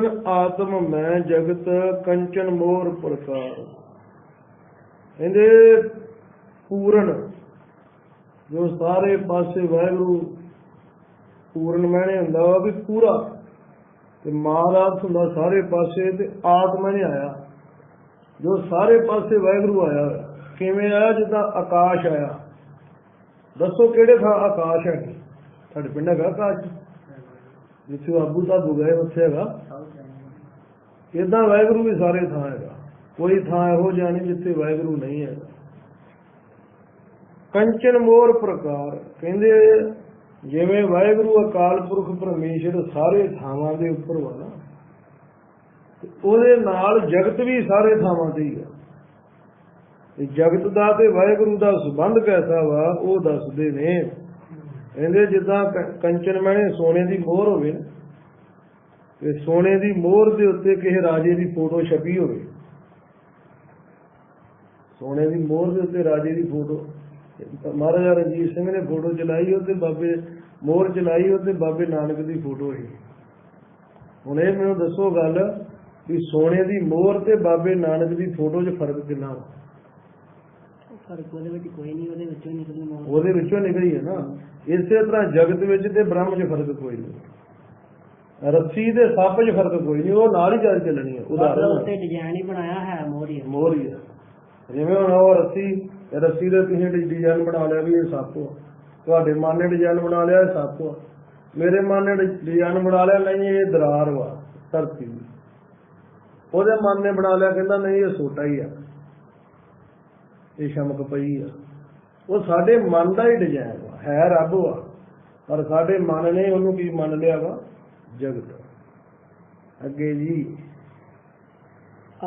ਪੂਰਨ ਆਤਮ ਮੈਂ ਜਗਤ ਕੰਚਨ ਮੋਰ ਪ੍ਰਕਾਰ ਕਹਿੰਦੇ ਪੂਰਨ, ਜੋ ਸਾਰੇ ਪਾਸੇ ਵਾਹਿਗੁਰੂ ਪੂਰਨ ਮੈਨੇ ਹੁੰਦਾ ਵਾ ਵੀ ਪੂਰਾ। ਤੇ ਮਹਾਰਾਜ ਹੁੰਦਾ ਸਾਰੇ ਪਾਸੇ ਤੇ ਆਤਮਾ ਨੇ ਆਇਆ। ਜੋ ਸਾਰੇ ਪਾਸੇ ਵਾਹਿਗੁਰੂ ਆਇਆ ਹੋਇਆ। ਕਿਵੇਂ ਆਇਆ? ਜਿੱਦਾਂ ਆਕਾਸ਼ ਆਇਆ। ਦੱਸੋ ਕਿਹੜੇ ਥਾਂ ਆਕਾਸ਼ ਹੈ? ਸਾਡੇ ਪਿੰਡ ਹੈਗਾ ਆਕਾਸ਼? ਜਿੱਥੇ ਆਬੂ ਸਾਹਿਬ ਗਏ ਉੱਥੇ ਹੈਗਾ। ਇਦਾਂ ਵਾਹਿਗੁਰੂ ਵੀ ਸਾਰੇ ਥਾਂ ਹੈਗਾ। ਕੋਈ ਥਾਂ ਇਹੋ ਜਿਹਾ ਨਹੀਂ ਜਿੱਥੇ ਵਾਹਿਗੁਰੂ ਨਹੀਂ ਹੈਗਾ। ਕੰਚਨ ਮੋਰ ਪ੍ਰਕਾਰ ਕਹਿੰਦੇ ਜਿਵੇਂ ਵਾਹਿਗੁਰੂ ਅਕਾਲ ਪੁਰਖ ਪਰਮੇਸ਼ਰ ਸਾਰੇ ਥਾਵਾਂ ਦੇ ਉੱਪਰ ਵਾ ਉਹਦੇ ਨਾਲ ਜਗਤ ਵੀ ਸਾਰੇ ਥਾਵਾਂ ਤੇ ਹੀ ਆ। ਤੇ ਜਗਤ ਦਾ ਤੇ ਵਾਹਿਗੁਰੂ ਦਾ ਸੰਬੰਧ ਕੈਸਾ ਵਾ, ਉਹ ਦੱਸਦੇ ਨੇ। ਕਹਿੰਦੇ ਜਿੱਦਾਂ ਕੰਚਨ ਮੈਨੇ ਸੋਨੇ ਦੀ ਮੋਹਰ ਹੋਵੇ ਨਾ ਤੇ ਸੋਨੇ ਦੀ ਮੋਹਰ ਦੇ ਉੱਤੇ ਕਿਸੇ ਰਾਜੇ ਦੀ ਫੋਟੋ ਛਪੀ ਹੋਵੇ। ਸੋਨੇ ਦੀ ਮੋਹਰ ਦੇ ਉੱਤੇ ਰਾਜੇ ਦੀ ਫੋਟੋ। ਮਹਾਰਾਜਾ ਰਣਜੀਤ ਸਿੰਘ ਨੇ ਫੋਟੋ ਚਲਾਈ ਉਹ ਤੇ ਬਾਬੇ ਮੋਹਰ ਚਲਾਈ ਉਹ ਤੇ ਬਾਬੇ ਨਾਨਕ ਦੀ ਫੋਟੋ ਸੀ। ਹੁਣ ਇਹ ਮੈਨੂੰ ਦੱਸੋ ਗੱਲ ਵੀ ਸੋਨੇ ਦੀ ਮੋਹਰ ਤੇ ਬਾਬੇ ਨਾਨਕ ਦੀ ਫੋਟੋ 'ਚ ਫ਼ਰਕ ਕਿੰਨਾ? ਫ਼ਰਕ ਉਹਦੇ ਵਿੱਚ ਕੋਈ ਨਹੀਂ ਉਹਦੇ ਵਿੱਚੋਂ ਨਿਕਲੀ ਮੌਤ ਉਹਦੇ ਵਿੱਚੋਂ ਨਿਕਲੀ ਹੈ ਨਾ। ਇਸੇ ਤਰ੍ਹਾਂ ਜਗਤ ਵਿੱਚ ਤੇ ਬ੍ਰਹਮ 'ਚ ਫ਼ਰਕ ਕੋਈ ਨਹੀਂ। ਰੱਸੀ ਦੇ ਸੱਪ 'ਚ ਫ਼ਰਕ ਕੋਈ ਨਹੀਂ ਉਹ ਨਾਲ ਹੀ ਚੱਲ ਚੱਲਣੀ ਹੈ ਉਦਾਹਰਨ ਉੱਤੇ ਡਿਜ਼ਾਈਨ ਹੀ ਬਣਾਇਆ ਹੈ ਮੋਰੀ ਹੈ ਜਿਵੇਂ ਹੁਣ ਉਹ ਰੱਸੀ ਰੱਸੀ ਦੇ ਤੁਸੀਂ ਡਿਜ਼ਾਈਨ ਬਣਾ ਲਿਆ ਵੀ ਇਹ ਸੱਪ ਆ। ਤੁਹਾਡੇ ਮਨ ਨੇ ਡਿਜ਼ਾਈਨ ਬਣਾ ਲਿਆ ਇਹ ਸੱਪ ਆ। ਮੇਰੇ ਮਨ ਨੇ ਡਿਜ਼ਾਈਨ ਬਣਾ ਲਿਆ ਨਹੀਂ ਇਹ ਦਰਾਰ ਵਾ ਧਰਤੀ। ਦੀ ਉਹਦੇ ਮਨ ਨੇ ਬਣਾ ਲਿਆ ਕਹਿੰਦਾ ਨਹੀਂ ਇਹ ਛੋਟਾ ਹੀ ਆ। ਇਹ ਸ਼ਮਕ ਪਈ ਆ। ਉਹ ਸਾਡੇ ਮਨ ਦਾ ਹੀ ਡਿਜ਼ਾਈਨ ਹੈ ਰੱਬ ਵਾ ਪਰ ਸਾਡੇ ਮਨ ਨੇ ਉਹਨੂੰ ਕੀ ਮੰਨ ਲਿਆ ਵਾ? ਜਗਤ। ਅੱਗੇ ਜੀ।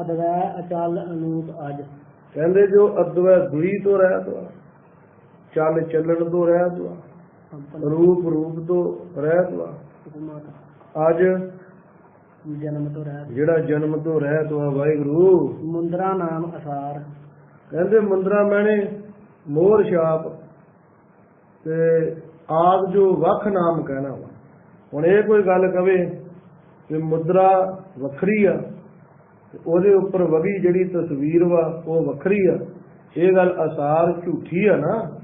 ਅਦਵੈ ਅਚਲ ਅਨੂਪ ਅਜ। ਕਹਿੰਦੇ ਜੋ ਅਦਵੈ ਦੁਈ ਤੋਂ ਰਹਿਤ ਵਾ ਚੱਲ ਚੱਲਣ ਤੋਂ ਰਹਿਤ ਵਾ ਰੂਪ ਰੂਪ ਤੋਂ ਰਹਿਤ ਵਾ। ਅੱਜ ਜਨਮ ਤੋਂ ਰਹਿ ਜਿਹੜਾ ਜਨਮ ਤੋਂ ਰਹਿਤ ਵਾ ਵਾਹਿਗੁਰੂ। ਮੁੰਦਰਾ ਨਾਮ ਅਸਾਰ। ਕਹਿੰਦੇ ਮੁੰਦਰਾ ਮੈਨੇ ਮੋਰ ਛਾਪ। ਤੇ ਆਪ ਜੋ ਵੱਖ ਨਾਮ ਕਹਿਣਾ ਵਾ। ਹੁਣ ਇਹ ਕੋਈ ਗੱਲ ਕਵੇ ਕਿ ਮੁਦਰਾ ਵੱਖਰੀ ਆ ਤੇ ਉਹਦੇ ਉੱਪਰ ਵਗੀ ਜਿਹੜੀ ਤਸਵੀਰ ਵਾ ਉਹ ਵੱਖਰੀ ਆ। ਇਹ ਗੱਲ ਅਸਾਰ ਝੂਠੀ ਆ ਨਾ।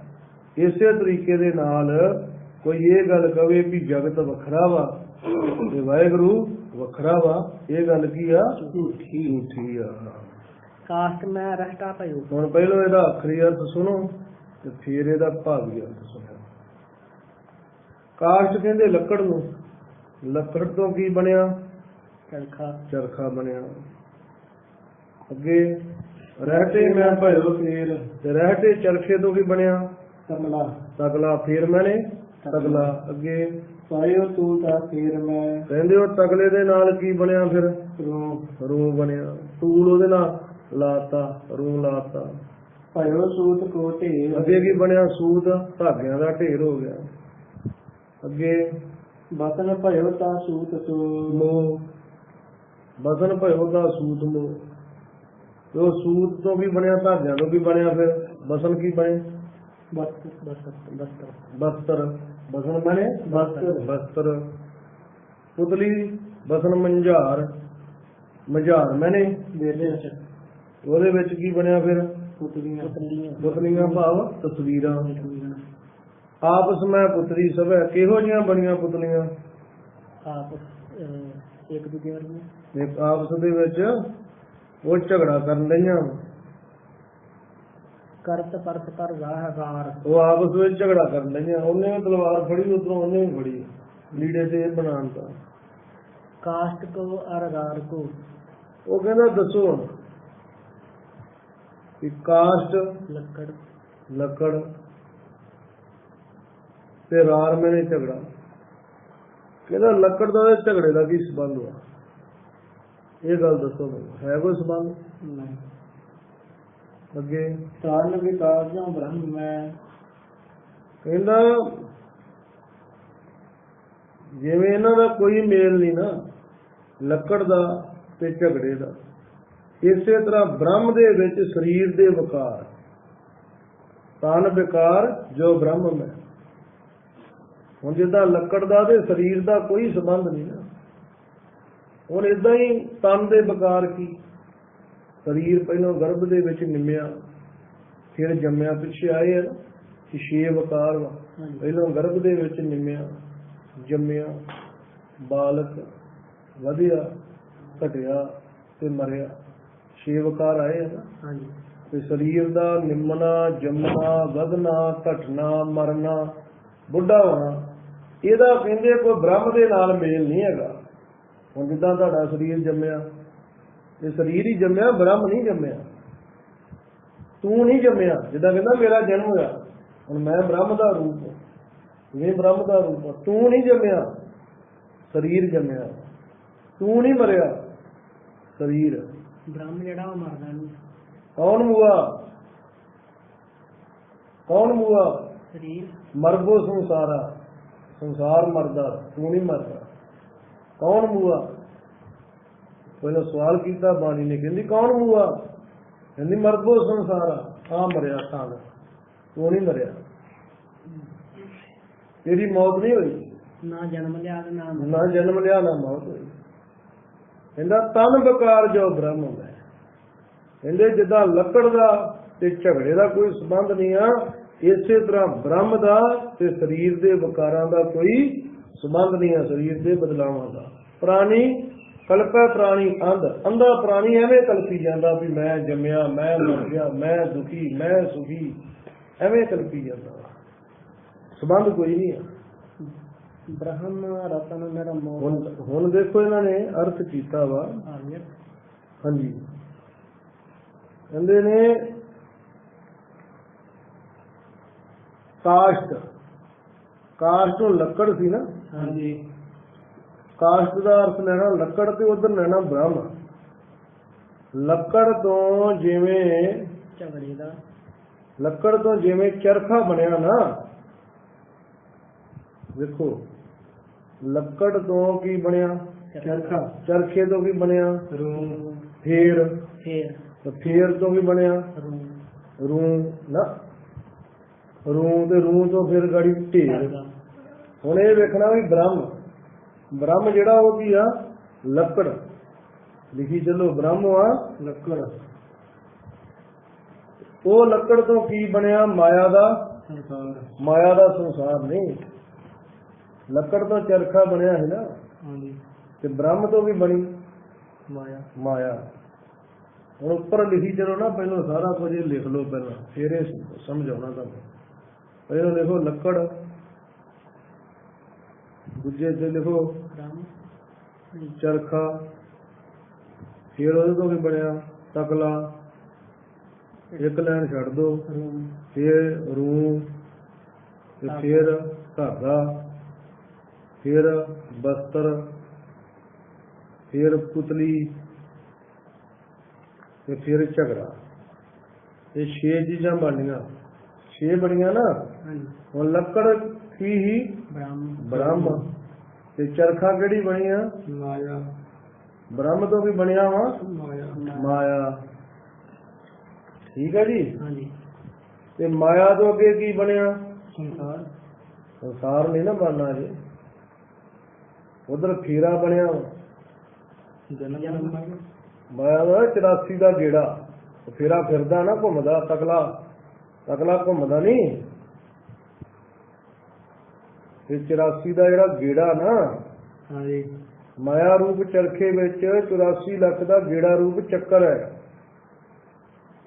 ਇਸੇ ਤਰੀਕੇ ਦੇ ਨਾਲ ਕੋਈ ਇਹ ਗੱਲ ਕਵੇ ਵੀ ਜਗਤ ਵੱਖਰਾ ਵਾ ਤੇ ਵਾਹਿਗੁਰੂ ਵੱਖਰਾ ਵਾ। ਇਹ ਗੱਲ ਕੀ ਆ? ਝੂਠੀ। ਝੂਠੀ ਆ। ਕਾਸਟ ਮੈਂ ਰਸਤਾ ਪਇਓ ਹੁਣ ਪਹਿਲਾਂ ਇਹਦਾ ਅਖਰੀ ਅਰਥ ਸੁਣੋ। ਤੇ ਫਿਰ ਇਹਦਾ ਭਾਵੀ ਅਰਥ ਸੁਣੋ ਕਾਸ਼ਟ ਕਹਿੰਦੇ ਲੱਕੜ ਨੂੰ ਲੱਕੜ ਤੋਂ ਕੀ ਬਣਿਆ? ਚਰਖਾ। ਚਰਖਾ ਬਣਿਆ। ਅੱਗੇ ਰਹਿਤੇ ਮੈਂ ਭਇਓ ਫੇਰ ਤੇ ਰਹਿਤੇ ਚਰਖੇ ਤੋਂ ਕੀ ਬਣਿਆ? ਕਮਲਾ ਤਗਲਾ ਫੇਰ ਮੈਨੇ? ਤਗਲਾ। ਅੱਗੇ ਪਾਇਓ ਤੂੰ ਤਾਂ ਫੇਰ ਮੈਂ। ਕਹਿੰਦੇ ਉਹ ਤਗਲੇ ਦੇ ਨਾਲ ਕੀ ਬਣਿਆ ਫਿਰ? ਰੂ ਰੂ ਬਣਿਆ। ਟੂਲ ਉਹਦੇ ਨਾਲ ਲਾਤਾ ਰੂ ਲਾਤਾ। ਭਇਓ ਸੂਤ ਕੋ ਢੇਰ। ਅੱਗੇ ਕੀ ਬਣਿਆ ਸੂਤ? ਧਾਗਿਆਂ ਦਾ ਢੇਰ ਹੋ ਗਿਆ। ਅੱਗੇ ਬਤਨ ਭਇਓ ਤਾਂ ਸੂਤ ਤੋ। ਮੋ ਬਸਨ ਭਇਓ ਦਾ ਸੂਤ ਮੋ ਤੇ ਉਹ ਸੂਤ ਤੋਂ ਵੀ ਬਣਿਆ? ਧਾਗਿਆਂ ਤੋਂ ਵੀ ਬਣਿਆ ਫਿਰ? ਬਸਨ ਕੀ ਬਣੇ? ਬਸਤਰ ਬਸਨ ਬਣੇ? ਬਸਤਰ। ਬਸਤਰ। ਪੁਤਲੀ ਬਸਨ ਮੰਝਾਰ। ਮੰਝਾਰ ਮੈਨੇ? ਉਹਦੇ ਵਿੱਚ ਕੀ ਬਣਿਆ ਫਿਰ? ਪੁਤਲੀਆਂ। ਪੁਤਲੀਆਂ। ਭਾਵ ਤਸਵੀਰਾਂ। ਆਪਸ ਮੈਂ ਪੁੱਤਰੀ ਸਭੈ ਕਿਹੋ ਜੀਆਂ ਬਣੀਆਂ ਪੁਤਲੀਆਂ? ਆਪ ਅਹ, ਇੱਕ ਦੂਜੇ ਵਰਗੇ ਇੱਕ ਆਪਸ ਦੇ ਵਿੱਚ ਉਹ ਝਗੜਾ ਕਰਨ ਲਈਆਂ। ਕਰਤ ਪਰਤ ਕਰ ਰਾਹਗਾਰ ਉਹ ਆਪਸ ਵਿੱਚ ਝਗੜਾ ਕਰਨ ਲਈਆਂ। ਉਹਨੇ ਵੀ ਤਲਵਾਰ ਫੜੀ ਉਧਰੋਂ ਉਹਨੇ ਵੀ ਫੜੀ। ਲੀੜੇ ਤੇ ਬਣਾਉਣ ਦਾ ਕਾਸਟ ਕੋ ਅਰਗਾਰ ਕੋ। ਉਹ ਕਹਿੰਦਾ ਦੱਸੋ ਕਿ ਕਾਸਟ ਲੱਕੜ। ਲੱਕੜ ਤੇ ਰਾਰ ਮੈਨੇ ਝਗੜਾ। ਕਹਿੰਦਾ ਲੱਕੜ ਦਾ ਤੇ ਝਗੜੇ ਦਾ ਕੀ ਸੰਬੰਧ ਆ ਇਹ ਗੱਲ ਦੱਸੋ ਮੈਨੂੰ ਹੈ ਕੋਈ ਸੰਬੰਧ? ਨਹੀਂ। ਅੱਗੇ? ਕਾਰਨ ਵਿਕਾਰ ਜਾਂ ਬ੍ਰਹਮ ਮੈਂ ਕਹਿੰਦਾ ਜਿਵੇਂ ਇਹਨਾਂ ਦਾ ਕੋਈ ਮੇਲ ਨਹੀਂ ਨਾ ਲੱਕੜ ਦਾ ਤੇ ਝਗੜੇ ਦਾ। ਇਸੇ ਤਰ੍ਹਾਂ ਬ੍ਰਹਮ ਦੇ ਵਿੱਚ ਸਰੀਰ ਦੇ ਵਿਕਾਰ। ਤਨ ਵਿਕਾਰ ਜੋ ਬ੍ਰਹਮ ਹੈ। ਹੁਣ ਜਿੱਦਾਂ ਲੱਕੜ ਦਾ ਤੇ ਸਰੀਰ ਦਾ ਕੋਈ ਸੰਬੰਧ ਨਹੀਂ ਨਾ। ਹੁਣ ਇਦਾਂ ਹੀ ਤਨ ਦੇ ਵਿਕਾਰ ਕੀ? ਸਰੀਰ ਪਹਿਲਾਂ ਗਰਭ ਦੇ ਵਿੱਚ ਨਿਮਿਆ ਫਿਰ ਜੰਮਿਆ ਪਿੱਛੇ ਆਏ ਆ ਕਿ ਛੇ ਵਿਕਾਰ ਵਾ। ਪਹਿਲਾਂ ਗਰਭ ਦੇ ਵਿੱਚ ਨਿਮਿਆ ਜੰਮਿਆ ਬਾਲਕ ਵਧਿਆ ਘਟਿਆ ਤੇ ਮਰਿਆ। ਛੇ ਵਿਕਾਰ ਆਏ ਆ ਨਾ। ਹਾਂਜੀ। ਤੇ ਸਰੀਰ ਦਾ ਨਿੰਮਣਾ ਜੰਮਣਾ ਵਧਣਾ ਘਟਣਾ ਮਰਨਾ ਬੁੱਢਾ ਹੋਣਾ ਇਹਦਾ ਕਹਿੰਦੇ ਕੋਈ ਬ੍ਰਹਮ ਦੇ ਨਾਲ ਮੇਲ ਨਹੀਂ ਹੈਗਾ। ਹੁਣ ਜਿੱਦਾਂ ਤੁਹਾਡਾ ਸਰੀਰ ਜੰਮਿਆ ਇਹ ਸਰੀਰ ਹੀ ਜੰਮਿਆ ਬ੍ਰਹਮ ਨਹੀਂ ਜੰਮਿਆ। ਤੂੰ ਨਹੀਂ ਜੰਮਿਆ ਜਿੱਦਾਂ ਕਹਿੰਦਾ ਮੇਰਾ ਜਨਮ ਹੋਇਆ ਹੁਣ ਮੈਂ ਬ੍ਰਹਮ ਦਾ ਰੂਪ ਹਾਂ। ਇਹ ਬ੍ਰਹਮ ਦਾ ਰੂਪ ਹਾਂ। ਤੂੰ ਨਹੀਂ ਜੰਮਿਆ ਸਰੀਰ ਜੰਮਿਆ। ਤੂੰ ਨਹੀਂ ਮਰਿਆ ਸਰੀਰ। ਬ੍ਰਹਮ ਜਿਹੜਾ ਉਹ ਮਰਦਾ ਨਹੀਂ। ਕੌਣ ਮੂਆ? ਕੌਣ ਮੂਆ? ਸਰੀਰ। ਮਰਗੋ ਸੰਸਾਰਾ। ਸੰਸਾਰ ਮਰਦਾ ਤੂੰ ਨਹੀਂ ਮਰਦਾ। ਕੌਣ ਮੂਆ? ਪਹਿਲਾਂ ਸਵਾਲ ਕੀਤਾ ਬਾਣੀ ਨੇ ਕਹਿੰਦੀ ਕੌਣ ਮੂਆ? ਕਹਿੰਦੀ ਮਰਗੋ ਸੰਸਾਰਾ। ਆ ਮਰਿਆ ਤਾਂ ਤੂੰ ਨਹੀਂ ਮਰਿਆ। ਤੇਰੀ ਮੌਤ ਨਹੀਂ ਹੋਈ। ਨਾ ਜਨਮ ਲਿਆ ਤੇ ਨਾ ਨਾ ਜਨਮ ਲਿਆ ਨਾ ਮੌਤ ਹੋਈ। ਕਹਿੰਦਾ ਤਨ ਵਿਕਾਰ ਜੋ ਬ੍ਰਹਮ। ਕਹਿੰਦੇ ਜਿੱਦਾਂ ਲੱਕੜ ਦਾ ਤੇ ਝਗੜੇ ਦਾ ਕੋਈ ਸੰਬੰਧ ਨਹੀਂ ਆ ਇਸੇ ਤਰ੍ਹਾਂ ਬ੍ਰਹਮ ਦਾ ਤੇ ਸਰੀਰ ਦੇ ਵਿਕਾਰਾਂ ਦਾ ਕੋਈ ਸੰਬੰਧ ਨਹੀਂ ਆ ਸਰੀਰ ਦੇ ਬਦਲਾਵਾਂ ਦਾ। ਪ੍ਰਾਣੀ ਕਲਪੈ ਪ੍ਰਾਣੀ ਅੰਧ। ਅੰਧਾ ਪ੍ਰਾਣੀ ਐਵੇਂ ਕਲਪੀ ਜਾਂਦਾ ਵੀ ਮੈਂ ਜੰਮਿਆ ਮੈਂ ਮਰ ਗਿਆ ਮੈਂ ਦੁਖੀ ਮੈਂ ਸੁਖੀ। ਐਵੇਂ ਕਲਪੀ ਜਾਂਦਾ। ਸੰਬੰਧ ਕੋਈ ਨਹੀਂ ਆ। ਬ੍ਰਹਮ ਰਤਨ ਮੇਰਾ ਮੋਹ ਹੁਣ ਦੇਖੋ ਇਹਨਾਂ ਨੇ ਅਰਥ ਕੀਤਾ ਵਾ। ਹਾਂਜੀ। ਕਹਿੰਦੇ ਨੇ ਕਾਸ਼ਟ ਕਾਸ਼ਟ ਨੂੰ ਲੱਕੜ ਸੀ ਨਾ। ਹਾਂਜੀ। ਕਾਸ਼ਟ ਦਾ ਅਰਥ ਲੈਣਾ ਲੱਕੜ ਤੇ ਉਧਰ ਲੈਣਾ ਬ੍ਰਹਮ। ਲੱਕੜ ਤੋਂ ਜਿਵੇਂ ਝਗੜੇ ਦਾ। ਲੱਕੜ ਤੋਂ ਜਿਵੇਂ ਚਰਖਾ ਬਣਿਆ ਨਾ ਵੇਖੋ ਲੱਕੜ ਤੋਂ ਕੀ ਬਣਿਆ? ਚਰਖਾ। ਚਰਖੇ ਤੋਂ ਕੀ ਬਣਿਆ? ਰੂਮ ਫੇਰ। ਫੇਰ। ਤੇ ਫੇਰ ਤੋਂ ਕੀ ਬਣਿਆ। ਰੂ। ਨਾ। ਰੂ ਤੇ ਰੂ ਤੋਂ ਫਿਰ ਗਾੜੀ ਢੇਰ। ਹੁਣ ਇਹ ਵੇਖਣਾ ਵੀ ਬ੍ਰਹਮ। ਬ੍ਰਹਮ ਜਿਹੜਾ ਉਹ ਕੀ ਆ? ਲੱਕੜ। ਲਿਖੀ ਚੱਲੋ ਬ੍ਰਹਮ ਆ ਲੱਕੜ। ਉਹ ਲੱਕੜ ਤੋਂ ਕੀ ਬਣਿਆ? ਮਾਇਆ ਦਾ ਸੰਸਾਰ। ਮਾਇਆ ਦਾ ਸੰਸਾਰ ਨਹੀਂ। ਲੱਕੜ ਤੋਂ ਚਰਖਾ ਬਣਿਆ ਹੈ ਨਾ। ਹਾਂਜੀ। ਤੇ ਬ੍ਰਹਮ ਤੋਂ ਵੀ ਬਣੀ। ਮਾਇਆ। ਮਾਇਆ। ਹੁਣ ਉੱਪਰ ਲਿਖੀ ਚਲੋ ਨਾ, ਪਹਿਲਾਂ ਸਾਰਾ ਕੁਝ ਲਿਖ ਲਓ ਪਹਿਲਾਂ, ਫਿਰ ਇਹ ਸਮਝਾਉਣਾ ਤੁਹਾਨੂੰ। ਪਹਿਲਾਂ ਲਿਖੋ ਲੱਕੜ, ਦੂਜੇ ਤੇ ਲਿਖੋ ਚਰਖਾ, ਫਿਰ ਉਹਦੇ ਤੋਂ ਵੀ ਬਣਿਆ? ਤਕਲਾ, ਇੱਕ ਲਾਈਨ ਛੱਡ ਦੋ ਰੂਮ ਫਿਰ ਰੂ, ਤੇ ਫਿਰ ਧਾਗਾ, ਫਿਰ ਬਸਤਰ, ਫਿਰ ਪੁਤਲੀ ਤੇ ਫਿਰ ਝਗੜਾ। ਇਹ ਛੇ ਚੀਜ਼ਾਂ ਬਣੀਆਂ। ਛੇ ਬਣੀਆਂ ਨਾ। ਹਾਂਜੀ। ਹੁਣ ਲੱਕੜ ਕੀ ਹੀ ਬ੍ਰਹਮ। ਬ੍ਰਹਮ। ਤੇ ਚਰਖਾ ਕਿਹੜੀ ਬਣੀ ਆ? ਮਾਇਆ। ਬ੍ਰਹਮ ਤੋਂ ਵੀ ਬਣਿਆ ਵਾ? ਮਾਇਆ। ਮਾਇਆ। ਠੀਕ ਹੈ ਜੀ? ਹਾਂਜੀ। ਤੇ ਮਾਇਆ ਤੋਂ ਅੱਗੇ ਕੀ ਬਣਿਆ? ਸੰਸਾਰ। ਸੰਸਾਰ ਨਹੀਂ ਨਾ ਬਣਨਾ ਜੀ ਉਧਰ ਫੇਰਾ ਬਣਿਆ। ਵਾ। ਜਨਮ ਮਾਇਆ ਦਾ 84 ਦਾ ਉਹ ਫੇਰਾ ਫਿਰਦਾ ਨਾ ਘੁੰਮਦਾ ਤਕਲਾ। ਤਕਲਾ ਘੁੰਮਦਾ ਨਹੀਂ। ਇਹ 84 ਦਾ ਜਿਹੜਾ ਗੇੜਾ ਨਾ ਹਾਂਜੀ। ਮਾਇਆ ਰੂਪ ਚਰਖੇ ਵਿੱਚ 84 ਲੱਖ ਦਾ ਗੇੜਾ ਰੂਪ ਚੱਕਰ ਹੈ।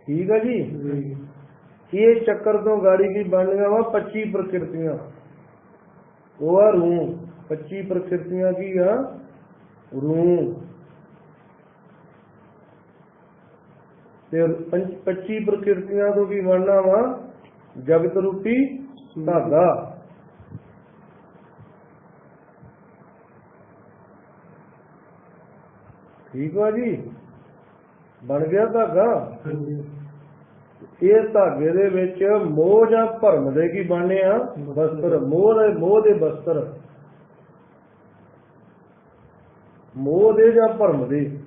ਠੀਕ ਹੈ ਜੀ? ਇਹ ਚੱਕਰ ਤੋਂ ਗਾੜੀ ਕੀ ਬਣਨੀਆਂ ਵਾ? 25 ਪ੍ਰਕਿਰਤੀਆਂ। ਉਹ ਆ ਰੂ 25 ਪ੍ਰਕਿਰਤੀਆਂ ਕੀ ਆ? ਰੂ ਤੇ 25 ਪ੍ਰਕਿਰਤੀਆਂ ਤੋਂ ਕੀ ਬਣਨਾ ਵਾ? ਜਗਤ ਰੂਪੀ ਧਾਗਾ। ਠੀਕ ਆ ਜੀ? ਬਣ ਗਿਆ ਧਾਗਾ? ਇਹ ਧਾਗੇ ਦੇ ਵਿੱਚ ਮੋਹ ਜਾਂ ਭਰਮ ਦੇ ਕੀ ਬਣਨੇ ਆ? ਬਸਤਰ। ਮੋਹ ਦੇ ਮੋਹ ਦੇ ਬਸਤਰ। ਮੋਹ ਦੇ ਜਾਂ ਭਰਮ ਦੇ?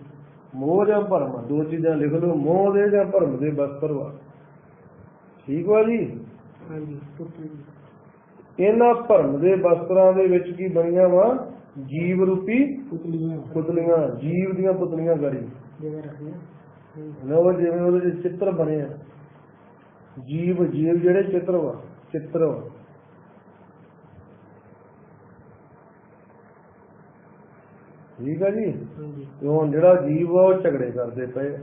ਮੋਹ ਜਾਂ ਭਰਮ? ਦੋ ਚੀਜ਼ਾਂ ਲਿਖ ਲਓ ਮੋਹ ਦੇ ਜਾਂ ਭਰਮ ਦੇ ਬਸਤਰ ਵਾ ਠੀਕ ਵਾ ਜੀ? ਹਾਂਜੀ ਇਹਨਾਂ ਭਰਮ ਦੇ ਬਸਤਰਾਂ ਦੇ ਵਿੱਚ ਕੀ ਬਣੀਆਂ ਵਾ? ਜੀਵ ਰੂਪੀ ਪੁਤਲੀਆਂ। ਪੁਤਲੀਆਂ ਜੀਵ ਦੀਆਂ ਪੁਤਲੀਆਂ ਗੜੀ। ਜਿਵੇਂ ਰੱਖੀਆਂ। ਲੋ ਜਿਵੇਂ ਉਹਦੇ ਚਿੱਤਰ ਬਣੇ ਆ। ਜੀਵ ਜੀਵ ਜਿਹੜੇ ਚਿੱਤਰ ਵਾ ਚਿੱਤਰ ਵਾ। ਠੀਕ ਆ ਜੀ ਤੇ ਹੁਣ ਜਿਹੜਾ ਜੀਵ ਆ ਉਹ ਝਗੜੇ ਕਰਦੇ ਪਏ।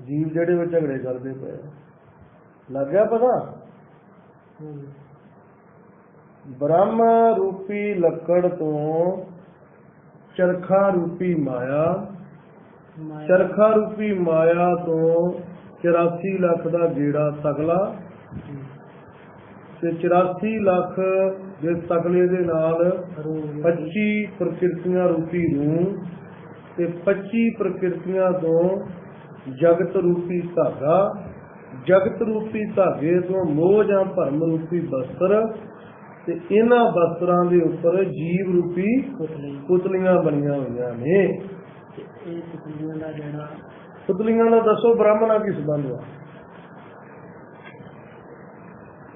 ਜੀਵ ਜਿਹੜੇ ਉਹ ਝਗੜੇ ਕਰਦੇ ਪਏ ਆ। ਲੱਗ ਗਿਆ ਪਤਾ ਬ੍ਰਹਮ ਰੂਪੀ ਲੱਕੜ ਤੋਂ ਚਰਖਾ ਰੂਪੀ ਮਾਇਆ ਚਰਖਾ ਰੂਪੀ ਮਾਇਆ ਤੋਂ 84 ਲੱਖ ਦਾ ਤਗਲਾ ਹੂੰ। ਤੇ 84 ਲੱਖ ਦੇ ਤਗਲੇ ਦੇ ਨਾਲ ਰੂਹ 25 ਪ੍ਰਕਿਰਤੀਆਂ ਰੂਪੀ ਰੂਹ ਤੇ 25 ਪ੍ਰਕਿਰਤੀਆਂ ਤੋਂ ਜਗਤ ਰੂਪੀ ਧਾਗਾ ਜਗਤ ਰੂਪੀ ਧਾਗੇ ਤੋਂ ਮੋਹ ਜਾਂ ਭਰਮ ਰੂਪੀ ਬਸਤਰ ਤੇ ਇਹਨਾਂ ਬਸਤਰਾਂ ਦੇ ਉੱਪਰ ਜੀਵ ਰੂਪੀ ਪੁਤਲੀ ਪੁਤਲੀਆਂ ਬਣੀਆਂ ਹੋਈਆਂ ਨੇ। ਇਹ ਪੁਤਲੀਆਂ ਦਾ ਜਿਹੜਾ ਪੁਤਲੀਆਂ ਦਾ ਦੱਸੋ ਬ੍ਰਾਹਮਣ ਕੀ ਸੰਬੰਧ ਹੈ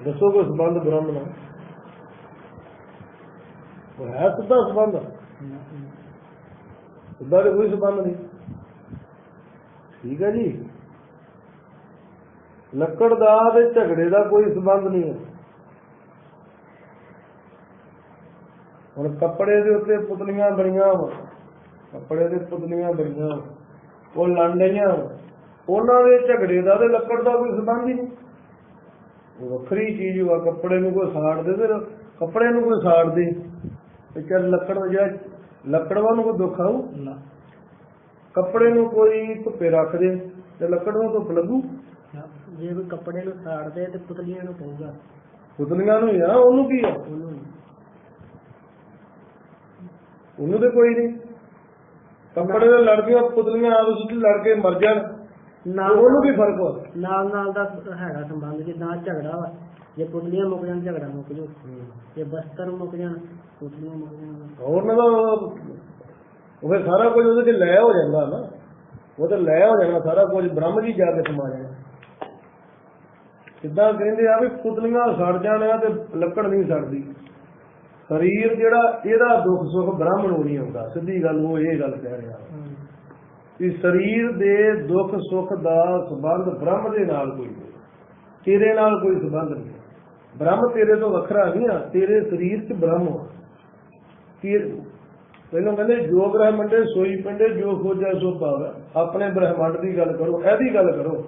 ਦੱਸੋ ਕੋਈ ਸੰਬੰਧ ਬ੍ਰਾਹਮਣ ਨਾਲ? ਉਹ ਹੈ ਸਿੱਧਾ ਸੰਬੰਧ? ਸਿੱਧਾ ਤਾਂ ਕੋਈ ਸੰਬੰਧ ਨਹੀਂ। ਠੀਕ ਹੈ ਜੀ। ਲੱਕੜ ਦਾ ਤੇ ਝਗੜੇ ਦਾ ਕੋਈ ਸੰਬੰਧ ਨਹੀਂ ਹੈ। ਹੁਣ ਕੱਪੜੇ ਦੇ ਉੱਤੇ ਪੁਤਲੀਆਂ ਬਣੀਆਂ ਵਾ। ਕੱਪੜੇ ਦੇ ਪੁਤਲੀਆਂ ਬਣੀਆਂ ਵਾਂ। ਉਹ ਲੰਡਈਆਂ ਉਹਨਾਂ ਦੇ ਝਗੜੇ ਦਾ ਤੇ ਲੱਕੜ ਦਾ ਕੋਈ ਸੰਬੰਧ ਹੀ ਨਹੀਂ। ਵੱਖਰੀ ਚੀਜ਼ ਵਾ ਕੱਪੜੇ ਨੂੰ ਕੋਈ ਸਾੜ ਦੇ ਤੇ ਕੱਪੜੇ ਨੂੰ ਕੋਈ ਸਾੜ ਦੇ। ਤੇ ਚੱਲ ਲੱਕੜ ਦਾ ਜਿਹੜਾ ਲੱਕੜਵਾ ਨੂੰ ਕੋਈ ਦੁੱਖ ਆਊ? ਨਾ। ਕੱਪੜੇ ਨੂੰ ਕੋਈ ਧੁੱਪੇ ਰੱਖ ਦੇ ਤੇ ਲੱਕੜ ਨੂੰ ਧੁੱਪ ਲੱਗੂ? ਜੇ ਕੋਈ ਕੱਪੜੇ ਨੂੰ ਸਾੜਦੇ ਤੇ ਪੁਤਲੀਆਂ ਨੂੰ ਪਊਗਾ। ਪੁਤਲੀਆਂ ਨੂੰ ਆ ਉਹਨੂੰ ਕੀ ਆ? ਉਹਨੂੰ ਉਹਨੂੰ ਤੇ ਕੋਈ ਨਹੀਂ। ਕੱਪੜੇ ਦੇ ਲੜਦੀਆਂ ਪੁਤਲੀਆਂ ਆਪਸ ਵਿੱਚ ਲੜ ਕੇ ਮਰ ਜਾਣ। ਨਾਲ ਉਹਨੂੰ ਕੀ ਫ਼ਰਕ ਵਾ ਨਾਲ ਨਾਲ ਦਾ ਹੈਗਾ ਸੰਬੰਧ ਜਿੱਦਾਂ ਝਗੜਾ ਵਾ ਜੇ ਪੁਤਲੀਆਂ ਮੁੱਕ ਜਾਣ ਝਗੜਾ ਮੁੱਕ ਜੂ ਜੇ ਬਸਤਰ ਮੁੱਕ ਜਾਣ ਪੁਤਲੀਆਂ ਮੁੱਕ ਜਾਣ। ਹੋਰ ਨਾ ਤਾਂ ਉਹ ਫਿਰ ਸਾਰਾ ਕੁਝ ਉਹਦੇ ਚ ਲੈ ਹੋ ਜਾਂਦਾ ਨਾ। ਉਹ ਤਾਂ ਲੈ ਹੋ ਜਾਣਾ ਸਾਰਾ ਕੁਝ ਬ੍ਰਹਮ ਜੀ ਜਾ ਕੇ ਸਮਾ ਜਾਣਾ ਸਿੱਧਾ ਕਹਿੰਦੇ ਆ ਵੀ ਪੁਤਲੀਆਂ ਸੜ ਜਾਣਿਆ ਤੇ ਲੱਕੜ ਨਹੀਂ ਸੜਦੀ। ਸਰੀਰ ਜਿਹੜਾ ਇਹਦਾ ਦੁੱਖ ਸੁੱਖ ਬ੍ਰਾਹਮਣ ਨੂੰ ਨਹੀਂ ਆਉਂਦਾ। ਸਿੱਧੀ ਗੱਲ ਉਹ ਇਹ ਗੱਲ ਕਹਿ ਰਿਹਾ। ਕਿ ਸਰੀਰ ਦੇ ਦੁੱਖ ਸੁੱਖ ਦਾ ਸੰਬੰਧ ਬ੍ਰਹਮ ਦੇ ਨਾਲ ਕੋਈ ਨਹੀਂ, ਤੇਰੇ ਨਾਲ ਕੋਈ ਸੰਬੰਧ ਨਹੀਂ। ਬ੍ਰਹਮ ਤੇਰੇ ਤੋਂ ਵੱਖਰਾ ਨਹੀਂ ਆ, ਤੇਰੇ ਸਰੀਰ 'ਚ ਬ੍ਰਹਮ ਆ। ਪਹਿਲਾਂ ਕਹਿੰਦੇ, ਜੋ ਬ੍ਰਹਮੰਡੇ ਸੋਈ ਪਿੰਡੇ, ਜੋ ਖੋਜੈ, ਸੋ ਪਾਵੇ ਆਪਣੇ ਬ੍ਰਹਮੰਡ ਦੀ ਗੱਲ ਕਰੋ, ਇਹਦੀ ਗੱਲ ਕਰੋ।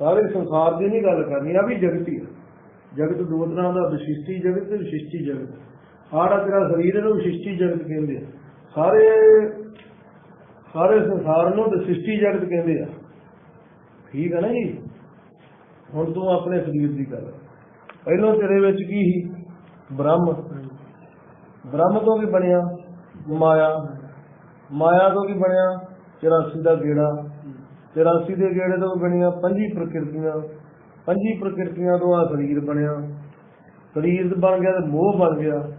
ਸਾਰੇ ਸੰਸਾਰ ਦੀ ਨਹੀਂ ਗੱਲ ਕਰਨੀ, ਆ ਵੀ ਜਗਤੀ ਜਗਤ ਦੋ ਤਰ੍ਹਾਂ ਦਾ, ਵਿਸ਼ਿਸ਼ਟੀ ਜਗਤ ਤੇ ਵਿਸ਼ਿਸ਼ਟੀ ਜਗਤ। ਆੜਾ ਤੇਰਾ ਸਰੀਰ ਇਹਨੂੰ ਵਿਸ਼ਿਸ਼ਟੀ ਜਗਤ ਕਹਿੰਦੇ ਸਾਰੇ ਸਾਰੇ ਸੰਸਾਰ ਨੂੰ ਵਿਸ਼ਿਸ਼ਟੀ ਜਗਤ ਕਹਿੰਦੇ ਆ। ਠੀਕ ਹੈ ਨਾ ਜੀ? ਹੁਣ ਤੂੰ ਆਪਣੇ ਸਰੀਰ ਦੀ ਗੱਲ ਪਹਿਲਾਂ ਤੇਰੇ ਵਿੱਚ ਕੀ ਸੀ? ਬ੍ਰਹਮ। ਬ੍ਰਹਮ ਤੋਂ ਵੀ ਬਣਿਆ ਮਾਇਆ। ਮਾਇਆ ਤੋਂ ਵੀ ਬਣਿਆ 84 ਦਾ ਗੇੜਾ। 84 ਦੇ ਗੇੜੇ ਤੋਂ ਬਣੀਆਂ ਪੰਜੀ ਪ੍ਰਕਿਰਤੀਆਂ। ਪੰਜੀ ਪ੍ਰਕਿਰਤੀਆਂ ਤੋਂ ਆ ਸਰੀਰ ਬਣਿਆ। ਸਰੀਰ ਬਣ ਗਿਆ ਤੇ ਮੋਹ ਬਣ ਗਿਆ।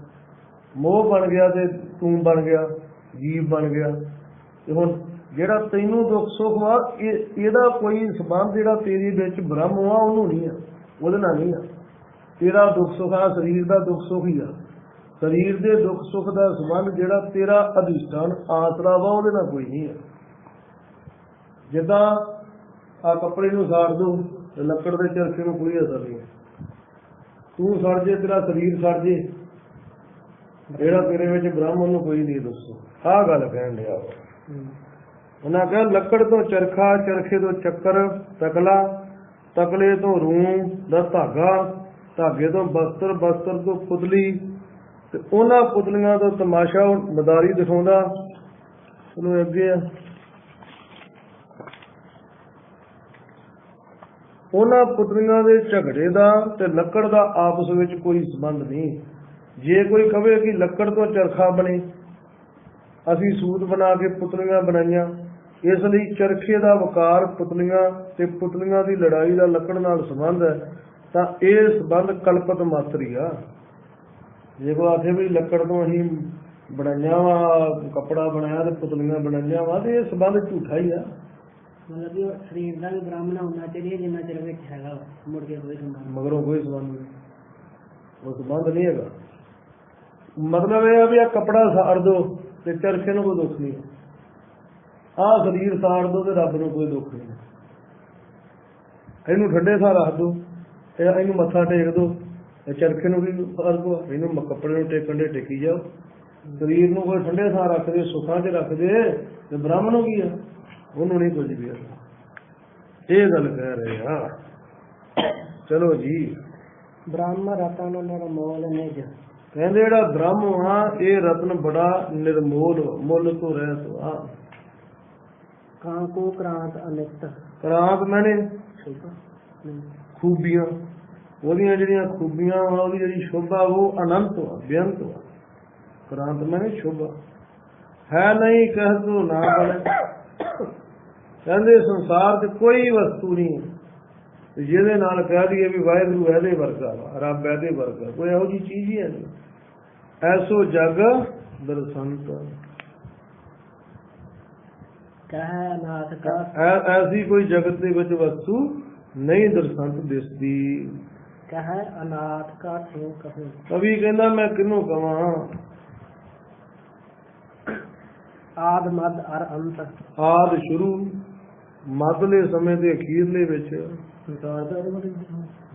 ਮੋਹ ਬਣ ਗਿਆ ਤੇ ਤੂੰ ਬਣ ਗਿਆ, ਜੀਵ ਬਣ ਗਿਆ। ਤੇ ਹੁਣ ਜਿਹੜਾ ਤੈਨੂੰ ਦੁੱਖ ਸੁੱਖ ਵਾ ਇਹਦਾ ਕੋਈ ਸਬੰਧ ਜਿਹੜਾ ਤੇਰੇ ਵਿੱਚ ਬ੍ਰਹਮ ਵਾ, ਉਹਨੂੰ ਨਹੀਂ ਆ, ਉਹਦੇ ਨਾਲ ਨਹੀਂ ਆ। ਤੇਰਾ ਦੁੱਖ ਸੁੱਖ ਆ, ਸਰੀਰ ਦਾ ਦੁੱਖ ਸੁੱਖ ਹੀ ਆ। ਸਰੀਰ ਦੇ ਦੁੱਖ ਸੁੱਖ ਦਾ ਸੰਬੰਧ ਜਿਹੜਾ ਤੇਰਾ ਅਧਿਸ਼ਟਾਨ, ਆਸਰਾ ਵਾ, ਉਹਦੇ ਨਾਲ ਕੋਈ ਨਹੀਂ ਆ। ਜਿੱਦਾਂ ਆ ਕੱਪੜੇ ਨੂੰ ਸਾੜ ਦੋ, ਤੇ ਲੱਕੜ ਦੇ ਚਰਖੇ ਨੂੰ ਕੋਈ ਅਸਰ ਨਹੀਂ ਤੂੰ ਸੜ ਜੇ, ਤੇਰਾ ਸਰੀਰ ਸੜ ਜੇ, ਜਿਹੜਾ ਤੇਰੇ ਵਿੱਚ ਬ੍ਰਹਮ ਨੂੰ ਕੋਈ ਨਹੀਂ ਦੱਸੋ। ਆਹ ਗੱਲ ਕਹਿਣ ਲਿਆ ਉਹਨਾਂ ਕਿਹਾ ਲੱਕੜ ਤੋਂ ਚਰਖਾ, ਚਰਖੇ ਤੋਂ ਚੱਕਰ, ਤਕਲਾ, ਤਕਲੇ ਤੋਂ ਰੂੰ ਦਾ ਧਾਗਾ, ਧਾਗੇ ਤੋਂ ਬਸਤਰ ਬਸਤਰ ਤੋਂ ਪੁਤਲੀ। ਤੇ ਉਹਨਾਂ ਪੁਤਲੀਆਂ ਤੋਂ ਤਮਾਸ਼ਾ ਮਦਾਰੀ ਦਿਖਾਉਂਦਾ। ਉਹਨੂੰ ਅੱਗੇ ਆ। ਉਹਨਾਂ ਪੁਤਲੀਆਂ ਦੇ ਝਗੜੇ ਦਾ ਤੇ ਲੱਕੜ ਦਾ ਆਪਸ ਵਿੱਚ ਕੋਈ ਸੰਬੰਧ ਨਹੀਂ। ਜੇ ਕੋਈ ਕਵੇ ਕਿ ਲੱਕੜ ਤੋਂ ਚਰਖਾ ਬਣੇ ਅਸੀਂ ਸੂਤ ਬਣਾ ਕੇ ਪੁਤਲੀਆਂ ਬਣਾਈਆਂ। ਇਸ ਲਈ ਚਰਖੇ ਦਾ ਵਕਾਰ ਪੁਤਲੀਆਂ ਤੇ ਪੁਤਲੀਆਂ ਦੀ ਲੜਾਈ ਦਾ ਲੱਕੜ ਨਾਲ ਸੰਬੰਧ ਹੈ ਤਾਂ ਇਹ ਸੰਬੰਧ ਕਲਪਤ ਮਾਤਰੀ ਆ। ਜੇ ਕੋ ਆਖੇ ਵੀ ਲੱਕੜ ਤੋਂ ਅਸੀਂ ਬਣਾਈਆਂ ਵਾ ਕੱਪੜਾ ਬਣਾਇਆ ਤੇ ਪੁਤਲੀਆਂ ਬਣਾਈਆਂ ਵਾ ਤੇ ਇਹ ਸੰਬੰਧ ਝੂਠਾ ਹੀ ਆ। ਮਤਲਬ ਉਹ ਸਰੀਰ ਦਾ ਵੀ ਬ੍ਰਾਹਮਣ ਹੋਣਾ ਚਾਹੀਦਾ ਜਿੰਨਾ ਚਿਰ ਵਿੱਚ ਹੈਗਾ ਮੁੜ ਕੇ ਕੋਈ ਸੰਬੰਧ ਮਗਰੋਂ ਕੋਈ ਸੰਬੰਧ ਨਹੀਂ। ਉਹ ਸੰਬੰਧ ਨਹੀਂ ਹੈਗਾ। ਮਤਲਬ ਇਹ ਆ ਵੀ ਆ ਕਪੜਾ ਸਾੜ ਦੋ ਤੇ ਚਰਖੇ ਨੂੰ ਕੋਈ ਦੁੱਖ ਨਹੀਂ ਆਹ ਸਰੀਰ ਸਾੜ ਦੋ ਤੇ ਰੱਬ ਨੂੰ ਕੋਈ ਦੁੱਖ ਨਹੀਂ। ਇਹਨੂੰ ਠੰਡੇ ਥਾਂ ਰੱਖ ਦੋ, ਤੇ ਇਹਨੂੰ ਮੱਥਾ ਟੇਕ ਦੋ, ਤੇ ਚਰਖੇ ਨੂੰ ਵੀ ਫ਼ਰਕ ਇਹਨੂੰ ਕੱਪੜੇ ਨੂੰ ਟੇਕਣ ਦੇ ਟੇਕੀ ਜਾਓ। ਸਰੀਰ ਨੂੰ ਕੋਈ ਠੰਡੇ ਥਾਂ ਰੱਖ ਦੇ, ਸੁੱਖਾਂ 'ਚ ਰੱਖ ਦੇ, ਤੇ ਬ੍ਰਹਮ ਨੂੰ ਕੀ ਆ? ਉਹਨੂੰ ਨਹੀਂ ਕੁਝ ਵੀ ਇਹ ਗੱਲ ਕਹਿ ਰਹੇ ਆ। ਚਲੋ ਜੀ। ਬ੍ਰਹਮ ਰਤਨ ਨਿਰਮੋਲ ਨਿਜ ਕਹਿੰਦੇ ਜਿਹੜਾ ਬ੍ਰਹਮ ਆ ਇਹ ਰਤਨ ਬੜਾ ਨਿਰਮੋਲ ਮੁੱਲ ਤੋਂ ਰਹਿਤ ਆ ਕਾਂਕੋ ਕ੍ਰਾਂਤ ਅਨਿਕਤ ਕਰਾਂਤ ਮੈਨੇ ਖੂਬੀਆਂ। ਉਹਦੀਆਂ ਜਿਹੜੀਆਂ ਖੂਬੀਆਂ ਵਾ ਉਹਦੀ ਜਿਹੜੀ ਸ਼ੋਭਾ ਉਹ ਅਨੰਤ ਵਾ ਬੇਅੰਤ ਵਾ। ਕਰਾਂਤ ਮੈਨੇ ਸ਼ੋਭਾ। ਹੈ ਨਹੀਂ ਕਹਿ ਤੋ ਨਾ ਬਣੇ। ਕਹਿੰਦੇ ਸੰਸਾਰ 'ਚ ਕੋਈ ਵਸਤੂ ਨਹੀਂ। ਜਿਹਦੇ ਨਾਲ ਕਹਿ ਦਈਏ ਵੀ ਵਾਹਿਗੁਰੂ ਇਹਦੇ ਵਰਗਾ ਵਾ ਰੱਬ ਇਹਦੇ ਵਰਗਾ ਕੋਈ ਇਹੋ ਜੀ ਚੀਜ਼ ਹੀ ਹੈ ਨਹੀਂ। ਐਸੋ ਜਗ ਦਰਸੰਤ। ਕਹਿ ਨਾਥ ਕਾ ਐ- ਐਸੀ ਕੋਈ ਜਗਤ ਦੇ ਵਿੱਚ ਵਸਤੂ ਨਹੀਂ ਦਰਸੰਤ ਦਿਸਦੀ। ਕਹਿ ਅਨਾਥ ਕਾ ਥਿਉ ਕਹੂੰ। ਕਵੀ ਕਹਿੰਦਾ ਮੈਂ ਕਿਹਨੂੰ ਕਵਾਂ? ਆਦ ਮਦ ਅਰ ਅੰਤ। ਆਦ ਸ਼ੁਰੂ। ਮੱਧਲੇ ਸਮੇਂ ਦੇ ਅਖੀਰਲੇ ਵਿੱਚ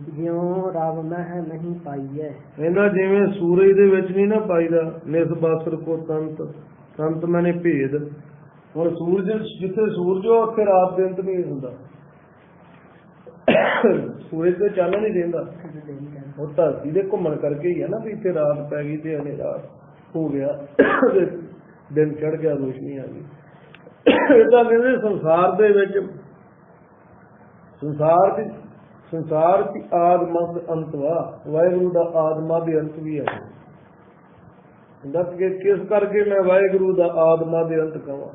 ਜਿਉ ਰਬ ਮਹਿ ਨਹੀਂ ਪਾਈਐ। ਕਹਿੰਦਾ ਜਿਵੇਂ ਸੂਰਜ ਦੇ ਵਿੱਚ ਨਹੀਂ ਨਾ ਪਾਈਦਾ ਨਿਸ ਬਾਸਰ ਕੋ ਤੰਤ ਤੰਤ ਮੈਨੇ ਭੇਦ। ਹੁਣ ਸੂਰਜ ਜਿੱਥੇ ਸੂਰਜ ਹੋ ਉੱਥੇ ਰਾਤ ਦਿਨ ਤਾਂ ਨਹੀਂ ਹੁੰਦਾ। ਸੂਰਜ ਤੇ ਚੱਲ ਨਹੀਂ ਰਹਿੰਦਾ। ਉਹ ਧਰਤੀ ਦੇ ਘੁੰਮਣ ਕਰਕੇ ਹੀ ਹੈ ਨਾ ਵੀ ਇੱਥੇ ਰਾਤ ਪੈ ਗਈ ਤੇ ਹਨੇਰਾ ਹੋ ਗਿਆ ਤੇ ਦਿਨ ਚੜ ਗਿਆ ਰੋਸ਼ਨੀ ਆ ਗਈ। ਇਦਾਂ ਕਹਿੰਦੇ ਸੰਸਾਰ ਦੇ ਵਿੱਚ ਸੰਸਾਰ ਦੀ ਸੰਸਾਰ ਦੀ ਆਦਮਦ ਅੰਤ ਵਾਹਿਗੁਰੂ ਦਾ ਆਦਮਾ ਦੇ ਅੰਤ ਵੀ ਹੈ। ਦੱਸ ਕੇ ਕਿਸ ਕਰਕੇ ਮੈਂ ਵਾਹਿਗੁਰੂ ਦਾ ਆਦਮਾ ਦੇ ਅੰਤ ਕਵਾਂ?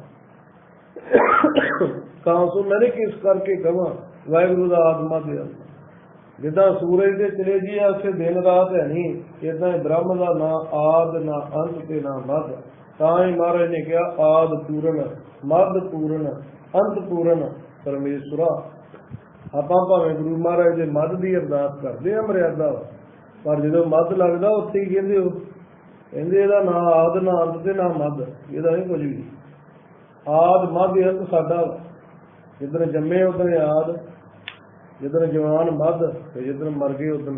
ਕਾਂਸੋ ਮੈਨੇ ਕਿਸ ਕਰਕੇ ਕਵਾਂ? ਵਾਹਿਗੁਰੂ ਦਾ ਆਦਮਾ ਦੇ ਅੰਤ। ਜਿੱਦਾਂ ਸੂਰਜ ਦੇ ਚਲੇ ਜੀ ਆ ਉੱਥੇ ਦਿਨ ਰਾਤ ਹੈ ਨਹੀਂ। ਇਦਾਂ ਹੀ ਬ੍ਰਹਮ ਦਾ ਨਾ ਆਦ, ਨਾ ਅੰਤ ਤੇ ਨਾ ਮੱਧ। ਤਾਂ ਹੀ ਮਹਾਰਾਜ ਨੇ ਕਿਹਾ ਆਦ ਪੂਰਨ ਮੱਧ ਪੂਰਨ ਅੰਤ ਪੂਰਨ ਪਰਮੇਸ਼ਵਰਾ ਆਪਾਂ ਭਾਵੇਂ ਗੁਰੂ ਮਹਾਰਾਜ ਦੇ ਮੱਧ ਦੀ ਅਰਦਾਸ ਕਰਦੇ ਆ ਮਰਿਆਦਾ ਪਰ ਜਦੋਂ ਮੱਧ ਲੱਗਦਾ ਉੱਥੇ ਹੀ ਕਹਿੰਦੇ ਹੋ। ਕਹਿੰਦੇ ਇਹਦਾ ਨਾ ਆਦ ਨਾ ਅੰਤ ਤੇ ਨਾ ਮੱਧ ਇਹਦਾ ਨਹੀਂ ਕੁਝ ਵੀ। ਆਦ ਮੱਧ ਅੰਤ ਸਾਡਾ ਵਾ। ਜਿੱਦਣ ਜੰਮੇ ਉਦੋਂ ਆਦ ਜਿੱਦਣ ਜਵਾਨ ਮੱਧ ਤੇ ਜਿੱਦਣ ਮਰ ਗਏ ਉਦੋਂ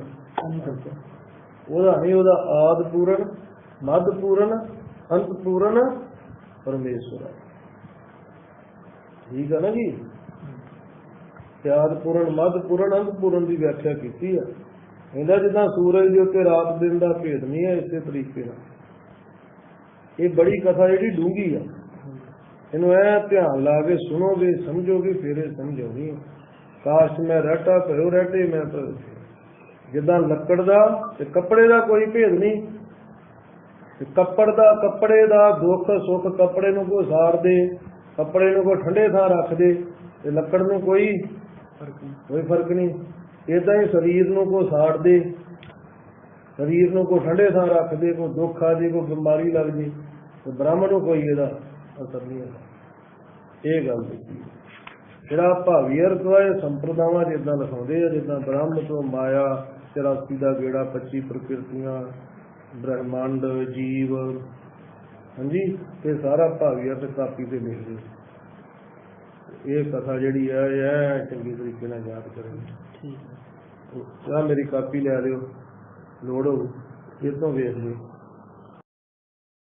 ਉਹਦਾ ਨਹੀਂ ਉਹਦਾ ਆਦ ਪੂਰਨ ਮੱਧ ਪੂਰਨ ਅੰਤ ਪੂਰਨ ਪਰਮੇਸ਼ਵਰ ਠੀਕ ਹੈ ਨਾ ਜੀ? ਆਦ ਪੂਰਨ ਮੱਧ ਪੂਰਨ ਅੰਤ ਪੂਰਨ ਦੀ ਵਿਆਖਿਆ ਕੀਤੀ ਆ ਕਹਿੰਦਾ ਜਿੱਦਾਂ ਸੂਰਜ ਦੇ ਉੱਤੇ ਰਾਤ ਦਿਨ ਦਾ ਭੇਦ ਨਹੀਂ ਹੈ, ਇਸੇ ਤਰੀਕੇ ਨਾਲ। ਇਹ ਬੜੀ ਕਥਾ ਜਿਹੜੀ ਡੂੰਗੀ ਆ। ਇਹਨੂੰ ਐ ਧਿਆਨ ਲਾ ਕੇ ਸੁਣੋਗੇ, ਸਮਝੋਗੇ, ਫਿਰ ਇਹ ਸਮਝੋਗੇ ਕਾਸ਼ ਮੈਂ ਰਟਾ ਭਇਓ ਰਟੇ ਮੈਂ ਭਇਓ ਜਿੱਦਾਂ ਲੱਕੜ ਦਾ ਤੇ ਕੱਪੜੇ ਦਾ ਕੋਈ ਭੇਦ ਨਹੀਂ ਕੱਪੜ ਦਾ ਕੱਪੜੇ ਦਾ ਦੁੱਖ ਸੁੱਖ ਕੱਪੜੇ ਨੂੰ ਕੋਈ ਸਾੜ ਦੇ ਕੱਪੜੇ ਨੂੰ ਕੋਈ ਠੰਡੇ ਥਾਂ ਰੱਖ ਦੇ ਤੇ ਲੱਕੜ ਨੂੰ ਕੋਈ ਕੋਈ ਫ਼ਰਕ ਨਹੀਂ। ਇਦਾਂ ਹੀ ਸਰੀਰ ਨੂੰ ਕੋਈ ਸਾੜ ਦੇ ਸਰੀਰ ਨੂੰ ਕੋਈ ਠੰਡੇ ਥਾਂ ਰੱਖ ਦੇ ਕੋਈ ਦੁੱਖ ਆ ਜੇ ਕੋਈ ਬਿਮਾਰੀ ਲੱਗ ਜੇ ਤੇ ਬ੍ਰਾਹਮਣ ਨੂੰ ਕੋਈ ਇਹਦਾ ਅਸਰ ਨਹੀਂ ਹੁੰਦਾ ਇਹ ਗੱਲ ਜਿਹੜਾ ਭਾਵੀ ਅਰਥ ਇਹ ਸੰਪਰਦਾਵਾਂ ਜਿੱਦਾਂ ਲਿਖਾਉਂਦੇ ਆ ਜਿੱਦਾਂ ਬ੍ਰਹਮ ਤੋਂ ਮਾਇਆ 84 ਦਾ ਗੇੜਾ 25 ਪ੍ਰਕਿਰਤੀਆਂ ਬ੍ਰਹਮੰਡ ਜੀਵ ਹਾਂਜੀ ਇਹ ਸਾਰਾ ਭਾਵੀ ਅਰਥ ਕਾਪੀ ਤੇ ਲਿਖਦੇ ਇਹ ਕਥਾ ਜਿਹੜੀ ਹੈ ਇਹ ਚੰਗੀ ਤਰੀਕੇ ਨਾਲ ਯਾਦ ਕਰਨੀ ਠੀਕ ਹੈ। ਮੇਰੀ ਕਾਪੀ ਲੈ ਲਿਓ ਲੋੜ ਹੋਊ ਇਹ ਤੋਂ ਵੇਖ ਲਿਓ।